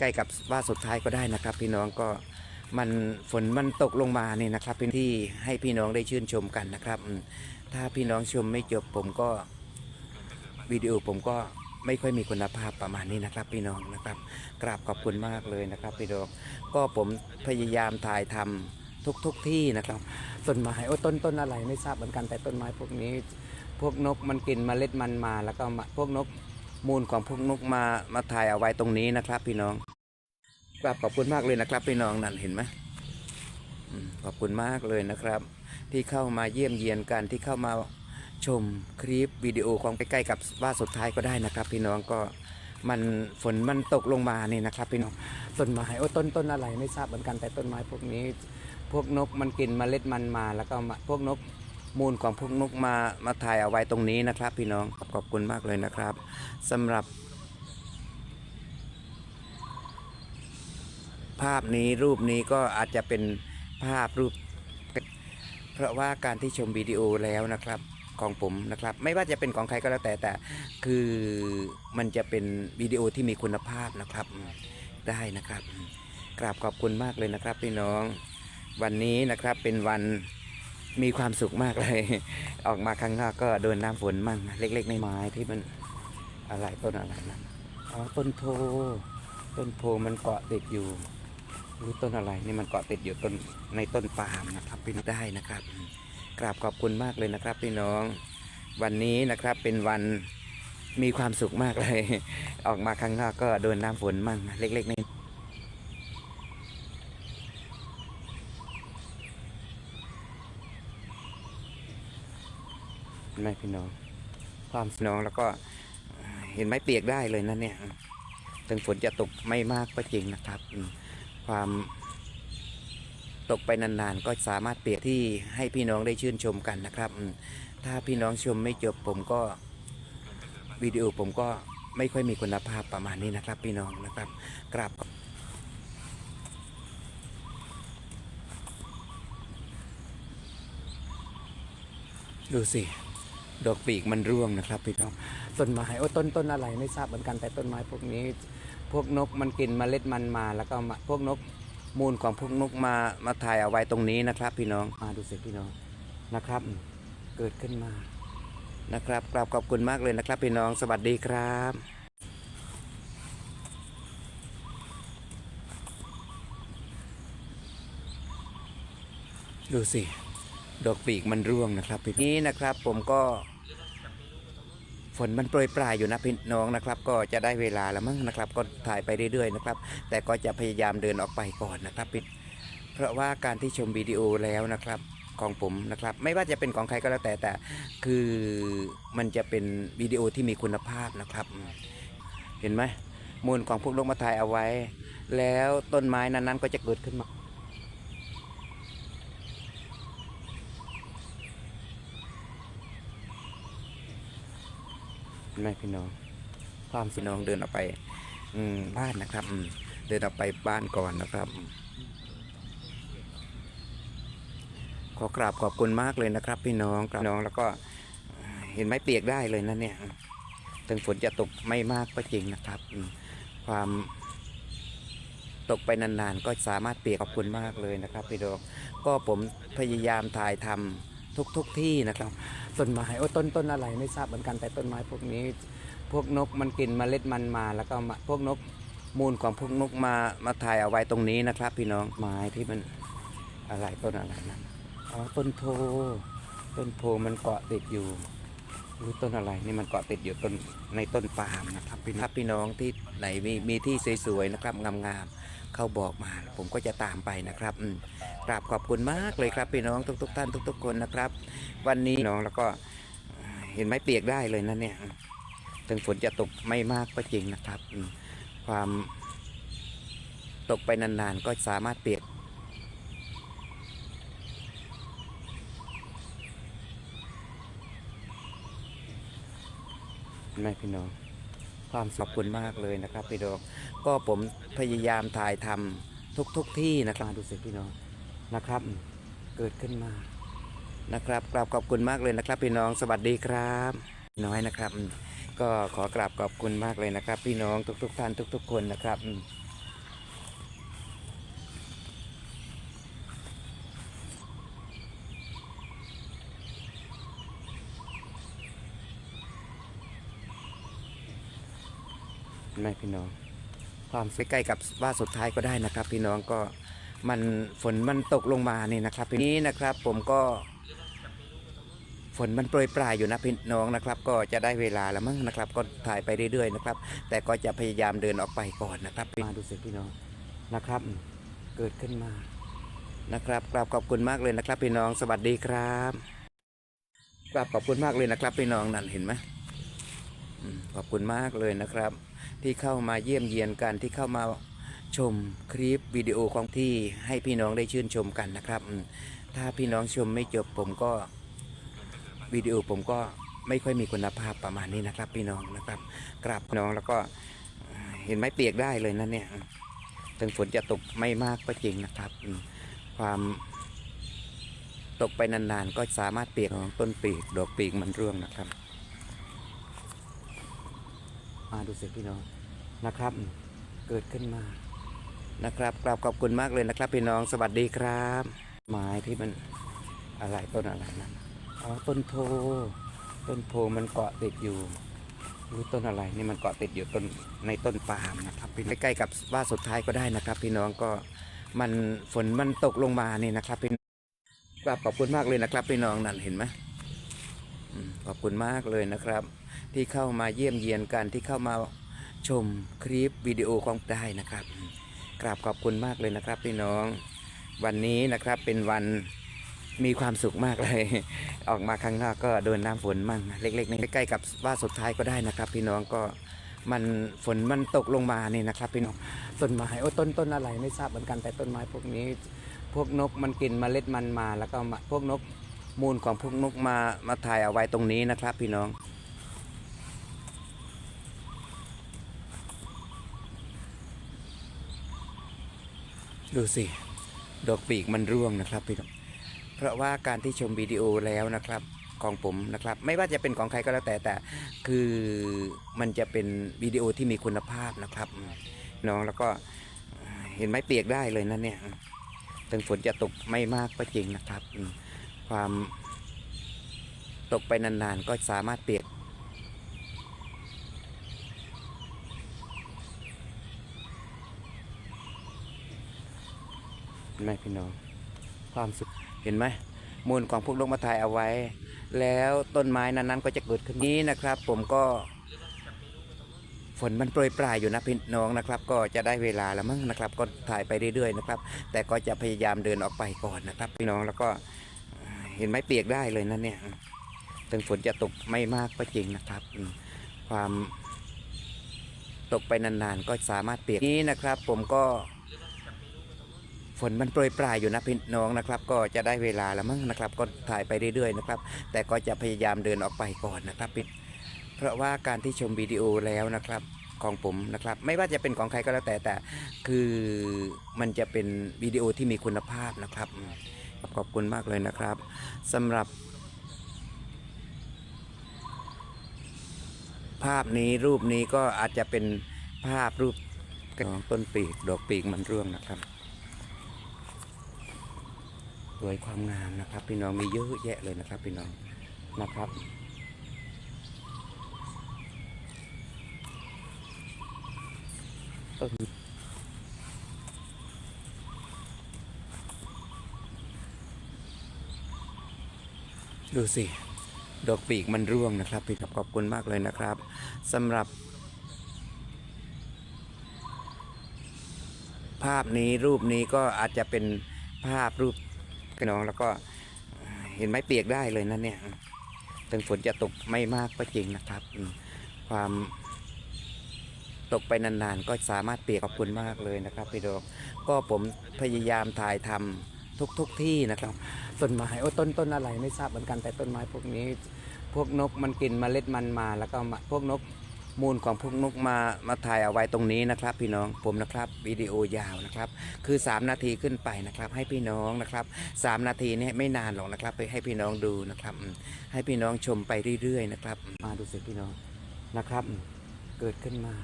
ใกล้กับว่าสุดท้ายก็ได้นะครับ พี่น้องก็มันฝนมันตกลงมานี่นะครับเป็นที่ให้พี่น้องได้ชื่นชมกันนะครับ ถ้าพี่น้องชมไม่จบผมก็วิดีโอผมก็ไม่ค่อยมีคุณภาพประมาณนี้นะครับ พี่น้องนะครับกราบขอบคุณมากเลยนะครับ พี่น้องก็ผมพยายามถ่ายทำทุกทุกๆที่นะครับต้นไม้โอ้ต้นต้นอะไรไม่ทราบเหมือนกันแต่ต้นไม้พวกนี้ พวกนกมันกินเมล็ดมันมา แล้วก็พวกนกมูลของพวกนกมามาถ่ายเอาไว้ตรงนี้นะครับ พี่น้อง กราบขอบคุณมากเลยนะครับพี่น้องนั่นเห็นไหมขอบคุณมากเลยนะครับ ที่เข้ามาเยี่ยมเยียนกันที่เข้ามาชมคลิปวิดีโอของใกล้ๆกับว่าสุดท้ายก็ได้นะครับ พี่น้องก็มันฝนมันตกลงมานี่นะครับพี่น้องต้นไม้โอ้ต้นต้นอะไรไม่ทราบเหมือนกันแต่ต้นไม้พวกนี้ พวกนกมันกินเมล็ดมันมาแล้วก็พวกนกมูลของพวกนกมามาถ่ายเอาไว้ตรงนี้นะครับ พี่น้องขอบคุณมากเลยนะครับสำหรับ ภาพนี้รูปนี้ก็อาจจะเป็นภาพรูป เพราะว่าการที่ชมวิดีโอแล้วนะครับของผมนะครับ ไม่ว่าจะเป็นของใครก็แล้วแต่แต่ คือมันจะเป็นวิดีโอที่มีคุณภาพนะครับได้นะครับกราบขอบคุณมากเลยนะครับพี่น้อง วันนี้นะครับเป็นวันมีความสุขมากเลย ออกมาข้างนอกก็โดนน้ำฝนมั่งเล็กๆในไม้ที่มันอะไรต้นอะไรนั่นอ๋อต้นโพต้นโพมันเกาะติดอยู่ รือต้นอะไรนี่มันเกาะติดอยู่ต้นในต้นปาล์มนะครับพี่น้องได้นะครับกราบขอบคุณมากเลยนะครับพี่น้อง วันนี้นะครับเป็นวันมีความสุขมากเลย ออกมาข้างนอกก็โดนน้ำฝนมั่งเล็กๆนเห็นไหมพี่น้อง ความพี่น้องแล้วก็เห็นไหมเปียกได้เลยนะเนี่ย ถึงฝนจะตกไม่มากก็จริงนะครับอืม ความตกไปนานๆ ก็สามารถเปียกที่ให้พี่น้องได้ชื่นชมกันนะครับ ถ้าพี่น้องชมไม่จบผมก็วิดีโอผมก็ไม่ค่อยมีคุณภาพประมาณนี้นะครับ พี่น้องนะครับกราบดูสิ ดอกปีกมันร่วงนะครับพี่น้องต้นไม้โอ้ต้นต้นอะไรไม่ทราบเหมือนกันแต่ต้นไม้พวกนี้ พวกนกมันกินเมล็ดมันมาแล้วก็พวกนกมูลของพวกนกมามาถ่ายเอาไว้ตรงนี้นะครับ พี่น้องมาดูสิพี่น้องนะครับ เกิดขึ้นมานะครับกราบขอบคุณมากเลยนะครับ พี่น้องสวัสดีครับดูสิ ดอกปีกมันร่วงนะครับพี่นี้นะครับผมก็ นมันโปรยปลายอยู่นะพี่น้องนะครับ ก็จะได้เวลาแล้วมั้งนะครับ ก็ถ่ายไปเรื่อยๆนะครับ แต่ก็จะพยายามเดินออกไปก่อนนะครับพี่เพราะว่าการที่ชมวิดีโอแล้วนะครับของผมนะครับ ไม่ว่าจะเป็นของใครก็แล้วแต่แต่ คือมันจะเป็นวิดีโอที่มีคุณภาพนะครับ เห็นไหมมูลของพวกนกมาถ่ายเอาไว้ แล้วต้นไม้นั้นๆก็จะเกิดขึ้นมา เห็นไหมพี่น้องความพี่น้องเดินออกไป อืมบ้านนะครับอืมเดินออกไปบ้านก่อนนะครับ ขอกราบขอบคุณมากเลยนะครับ พี่น้องครับน้องแล้วก็เห็นไหมเปียกได้เลยนะเนี่ย ถึงฝนจะตกไม่มากก็จริงนะครับ ความตกไปนานๆ ก็สามารถเปียกขอบคุณมากเลยนะครับ พี่น้องก็ผมพยายามถ่ายทำ ทุกๆที่นะครับต้นไม้โอ้ต้นต้นอะไรไม่ทราบเหมือนกันแต่ต้นไม้พวกนี้ พวกนกมันกินเมล็ดมันมาแล้วก็พวกนกมูลของพวกนกมามาถ่ายเอาไว้ตรงนี้นะครับ พี่น้องไม้ที่มันอะไรต้นอะไรนั้นอ๋อต้นโพต้นโพมันเกาะติดอยู่ รือต้นอะไรนี่มันเกาะติดอยู่ต้นในต้นปาล์มนะครับพี่น้องพี่น้องที่ไหนมีมีที่สวยๆนะครับงามๆเขาบอกมา ผมก็จะตามไปนะครับกราบขอบคุณมากเลยครับ พี่น้องทุก ๆ ท่านทุก ๆ คนนะครับ วันนี้น้องแล้วก็เห็นไหมเปียกได้เลยนะเนี่ย ถึงฝนจะตกไม่มากก็จริงนะครับ ความตกไปนานๆก็สามารถเปียกเห็น ไหมพี่น้อง ความขอบคุณมากเลยนะครับ พี่น้อง ก็ผมพยายามถ่ายทำทุกๆที่นะครับดูสิพี่น้องนะครับ เกิดขึ้นมานะครับกราบขอบคุณมากเลยนะครับ พี่น้องสวัสดีครับ น้อยนะครับ ก็ขอกราบขอบคุณมากเลยนะครับ พี่น้องทุก ๆ ท่านทุก ๆ คนนะครับอืม ไหมพี่น้อง ความใกล้ๆกับว่าสุดท้ายก็ได้นะครับ พี่น้องก็มันฝนมันตกลงมานี่นะครับทีนี้นะครับ ผมก็ฝนมันโปรยปลายอยู่นะพี่น้องนะครับ ก็จะได้เวลาแล้วมั้งนะครับ ก็ถ่ายไปเรื่อยๆนะครับ แต่ก็จะพยายามเดินออกไปก่อนนะครับมาดูสิพี่น้องนะครับ เกิดขึ้นมานะครับกราบขอบคุณมากเลยนะครับ พี่น้องสวัสดีครับกราบขอบคุณมากเลยนะครับ พี่น้องนั่นเห็นไหมอืมขอบคุณมากเลยนะครับ ที่เข้ามาเยี่ยมเยียนกันที่เข้ามาชมคลิปวิดีโอของที่ให้พี่น้องได้ชื่นชมกันนะครับ ถ้าพี่น้องชมไม่จบผมก็วิดีโอผมก็ไม่ค่อยมีคุณภาพประมาณนี้นะครับ พี่น้องนะครับกราบพี่น้องแล้วก็เห็นไหมเปียกได้เลยนะเนี่ยถึงฝนจะตกไม่มากก็จริงนะครับ ความตกไปนานๆ ก็สามารถเปียกของต้นปีกดอกปีกมันร่วงนะครับ มาดูสิพี่น้องนะครับ เกิดขึ้นมานะครับกราบขอบคุณมากเลยนะครับ พี่น้องสวัสดีครับ ไม้ที่มันอะไรต้นอะไรนั่นอ๋อต้นโพต้นโพมันเกาะติดอยู่รือต้นอะไรนี่มันเกาะติดอยู่ต้นในต้นปาล์มนะครับใกล้ๆกับว่าสุดท้ายก็ได้นะครับ พี่น้องก็มันฝนมันตกลงมานี่นะครับพี่กราบขอบคุณมากเลยนะครับพี่น้องนั่นเห็นไหมขอบคุณมากเลยนะครับ ที่เข้ามาเยี่ยมเยียนกันที่เข้ามาชมคลิปวิดีโอของได้นะครับกราบขอบคุณมากเลยนะครับพี่น้อง วันนี้นะครับเป็นวันมีความสุขมากเลย ออกมาข้างนอกก็โดนน้ำฝนมั่งเล็กๆใกล้ๆกับว่าสุดท้ายก็ได้นะครับ พี่น้องก็มันฝนมันตกลงมานี่นะครับ พี่น้องต้นไม้โอ้ต้นต้นอะไรไม่ทราบเหมือนกันแต่ต้นไม้พวกนี้ พวกนกมันกินเมล็ดมันมา แล้วก็พวกนกมูลของพวกนกมามาถ่ายเอาไว้ตรงนี้นะครับ พี่น้อง ดูสิ ดอกปีกมันร่วงนะครับพี่น้องเพราะว่าการที่ชมวิดีโอแล้วนะครับของผมนะครับ ไม่ว่าจะเป็นของใครก็แล้วแต่แต่ คือมันจะเป็นวิดีโอที่มีคุณภาพนะครับน้องแล้วก็เห็นไหมเปียกได้เลยนะเนี่ยถึงฝนจะตกไม่มากก็จริงนะครับ ความตกไปนานๆก็สามารถเปียก เห็น ไหมพี่น้อง ความสุขเห็นไหมมูลของพวกนกมาถ่ายเอาไว้ แล้วต้นไม้นั้นๆก็จะเกิดขึ้นนี้นะครับ ผมก็ฝนมันโปรยปลายอยู่นะพี่น้องนะครับ ก็จะได้เวลาแล้วมั้งนะครับ ก็ถ่ายไปเรื่อยๆนะครับ แต่ก็จะพยายามเดินออกไปก่อนนะครับ พี่น้องแล้วก็เห็นไหมเปียกได้เลยนะเนี่ยถึงฝนจะตกไม่มากก็จริงนะครับ ความตกไปนานๆ ก็สามารถเปียกนี้นะครับ ผมก็ ฝนมันโปรยปลายอยู่นะพี่น้องนะครับ ก็จะได้เวลาแล้วมั้งนะครับ ก็ถ่ายไปเรื่อยๆนะครับ แต่ก็จะพยายามเดินออกไปก่อนนะครับพี่เพราะว่าการที่ชมวิดีโอแล้วนะครับของผมนะครับ ไม่ว่าจะเป็นของใครก็แล้วแต่แต่ คือมันจะเป็นวิดีโอที่มีคุณภาพนะครับ ขอบคุณมากเลยนะครับสำหรับ ภาพนี้รูปนี้ก็อาจจะเป็นภาพรูปของต้นปีกดอกปีกมันร่วงนะครับ สวยความงามนะครับ พี่น้องมีเยอะแยะเลยนะครับ พี่น้องนะครับต้นดูสิ ดอกปีกมันร่วงนะครับพี่ขอบคุณมากเลยนะครับสำหรับ ภาพนี้รูปนี้ก็อาจจะเป็นภาพรูป พี่น้องแล้วก็เห็นไหมเปียกได้เลยนะเนี่ยถึงฝนจะตกไม่มากก็จริงนะครับ ความตกไปนานๆ ก็สามารถเปียกขอบคุณมากเลยนะครับพี่ดอกก็ผมพยายามถ่ายทำทุกทุกๆที่นะครับ ต้นไม้โอ้ต้นต้นอะไรไม่ทราบเหมือนกันแต่ต้นไม้พวกนี้ พวกนกมันกินเมล็ดมันมาแล้วก็พวกนก มูลของพวกนกมามาถ่ายเอาไว้ตรงนี้นะครับ พี่น้องผมนะครับวิดีโอยาวนะครับ คือ 3 นาทีขึ้นไปนะครับ ให้พี่น้องนะครับ 3 นาทีนี่ไม่นานหรอกนะครับ ไปให้พี่น้องดูนะครับ ให้พี่น้องชมไปเรื่อยๆนะครับ มาดูสิพี่น้องนะครับ เกิดขึ้นมา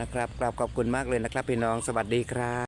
นะครับกราบขอบคุณมากเลยนะครับ พี่น้องสวัสดีครับ